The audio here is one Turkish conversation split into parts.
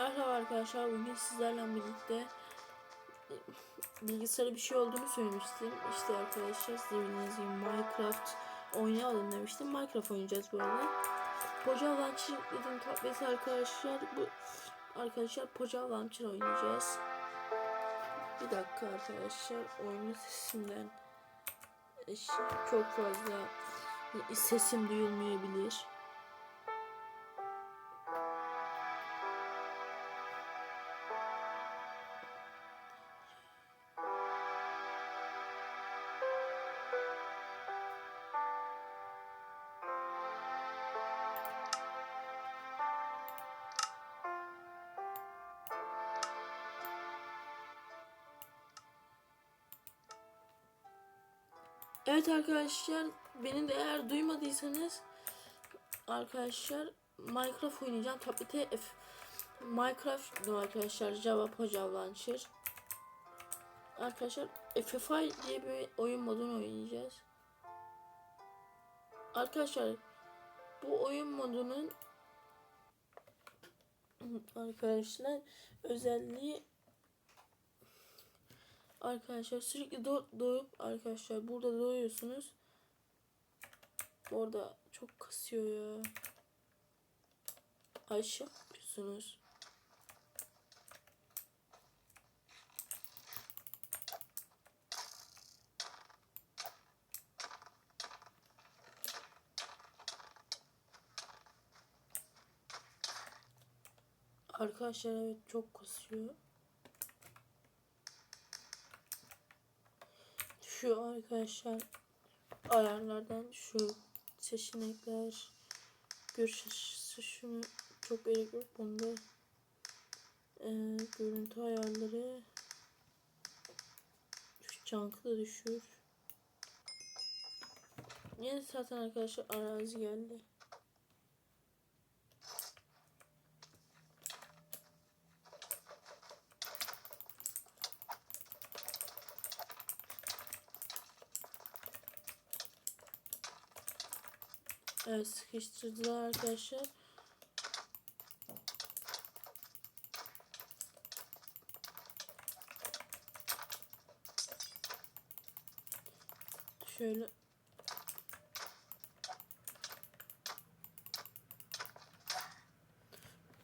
Merhaba arkadaşlar bugün sizlerle birlikte bilgisayara bir şey olduğunu söylemiştim. İşte arkadaşlar size bildiğiniz Minecraft oynayalım demiştim. Minecraft oynayacağız bu arada. Poca Launcher dedim tableti arkadaşlar. Bu arkadaşlar Poca Launcher oynayacağız. Bir dakika arkadaşlar oyunun sesinden e, çok fazla sesim duyulmayabilir. Evet arkadaşlar beni de eğer duymadıysanız arkadaşlar Minecraft oynayacağım. Tablete F Minecraft arkadaşlar Java Poja Launcher. Arkadaşlar FFI diye bir oyun modunu oynayacağız. Arkadaşlar bu oyun modunun arkadaşlar özelliği Arkadaşlar sürekli do doğup arkadaşlar burada doğuyorsunuz. Orada çok kasıyor ya. Aşağı yapıyorsunuz. Arkadaşlar evet çok kasıyor. Şu arkadaşlar. Ayarlardan şu seçenekler. Görüş şunu çok gerek yok. Bunda ee, görüntü ayarları. Şu çankı da düşür. Yine zaten arkadaşlar arazi geldi Evet sıkıştırdılar arkadaşlar. Şöyle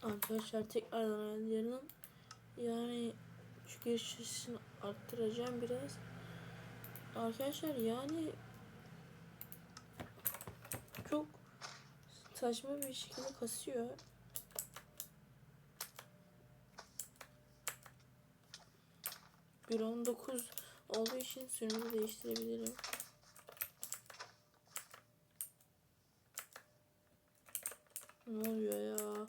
Arkadaşlar tekrardan ayarlayalım. Yani şu giriş sesini arttıracağım biraz. Arkadaşlar yani çok saçma bir şekilde kasıyor. Bir on dokuz olduğu için sürümü değiştirebilirim. Ne oluyor ya?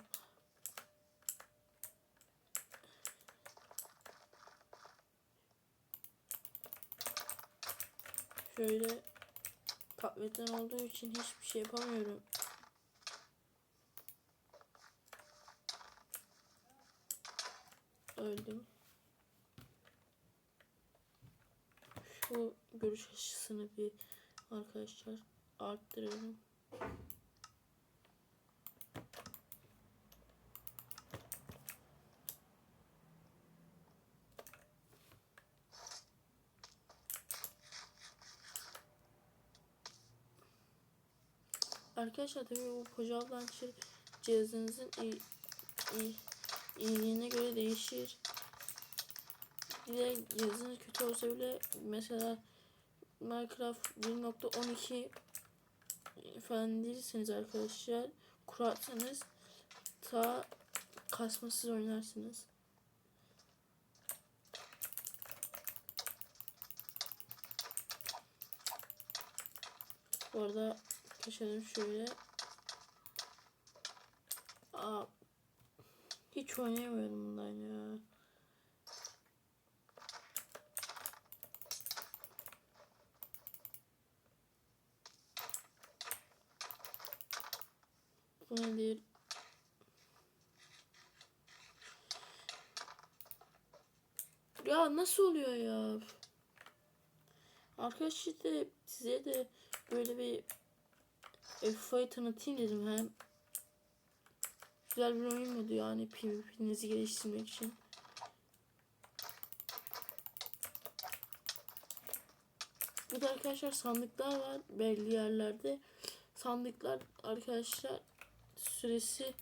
Şöyle tabletten olduğu için hiçbir şey yapamıyorum. Öldüm. Şu görüş açısını bir arkadaşlar arttıralım. Arkadaşlar tabii bu Pojal Launcher cihazınızın iyi, iyi, iyiliğine göre değişir. De cihazınız kötü olsa bile mesela Minecraft 1.12 falan değilseniz arkadaşlar kurarsanız ta kasmasız oynarsınız. Bu arada Geçelim şöyle. Aa, hiç oynayamıyorum bundan ya. Bu nedir? Ya nasıl oluyor ya? Arkadaşlar size de böyle bir FIFA'yı tanıtayım dedim hem güzel bir oyun modu yani PvP'nizi geliştirmek için. Bu da arkadaşlar sandıklar var belli yerlerde. Sandıklar arkadaşlar süresi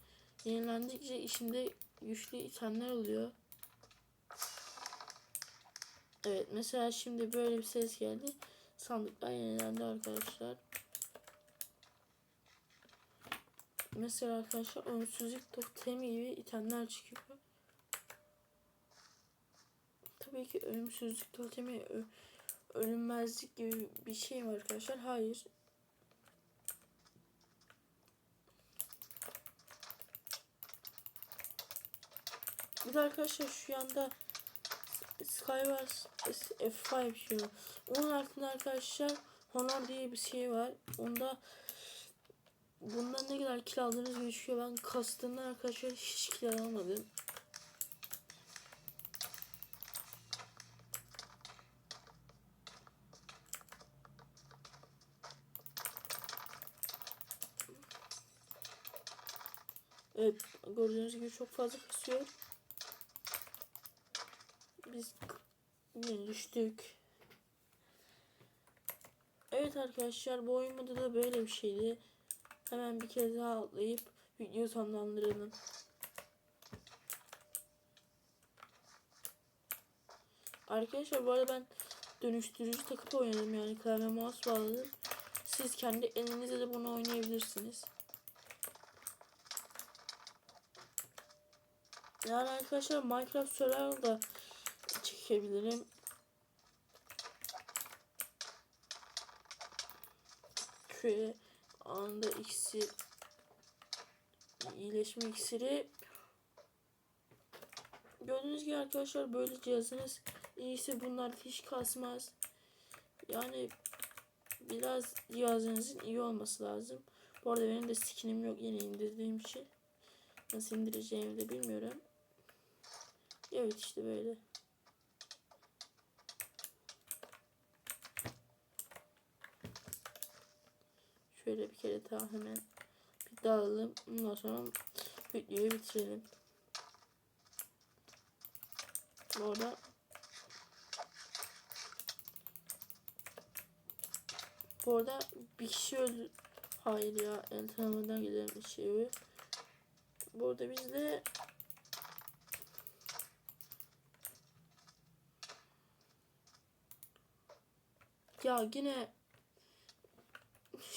yenilendikçe içinde güçlü itemler oluyor. Evet mesela şimdi böyle bir ses geldi. Sandıklar yenilendi arkadaşlar. Mesela arkadaşlar ölümsüzlük totemi gibi itemler çıkıyor. Tabii ki ölümsüzlük totemi ölünmezlik gibi bir şey var arkadaşlar. Hayır. Bir de arkadaşlar şu anda Skywars F5 şu. Onun altında arkadaşlar Honor diye bir şey var. Onda bundan ne kadar kill aldığınız gözüküyor. Ben kastığımda arkadaşlar hiç kill alamadım. Evet gördüğünüz gibi çok fazla kasıyor. Biz düştük. Evet arkadaşlar bu oyun modu da böyle bir şeydi. Hemen bir kez daha atlayıp video sonlandıralım. Arkadaşlar bu arada ben dönüştürücü takıp oynadım yani klavye mouse bağladım. Siz kendi elinizle de bunu oynayabilirsiniz. Yani arkadaşlar Minecraft Survival da çekebilirim. Şöyle anında iksir iyileşme iksiri Gördüğünüz gibi arkadaşlar böyle cihazınız iyisi bunlar hiç kasmaz. Yani biraz cihazınızın iyi olması lazım. Bu arada benim de skinim yok yeni indirdiğim için. Nasıl indireceğimi de bilmiyorum. Evet işte böyle. Şöyle bir kere daha hemen bir dağılalım. Ondan sonra videoyu bitirelim. Bu arada Bu arada bir kişi öldü. Hayır ya el tanımadan gelen bir şey. Bu arada biz de Ya yine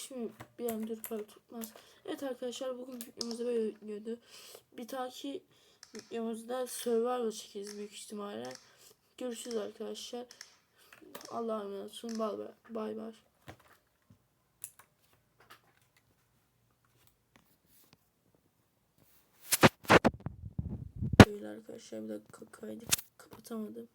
şimdi bir an dur para tutmaz. Evet arkadaşlar bugün videomuzda böyle gidiyordu. Bir dahaki videomuzda survival çekeceğiz büyük ihtimalle. Görüşürüz arkadaşlar. Allah'a emanet olun. Bay bay. Bay arkadaşlar bir dakika kaydı kapatamadım.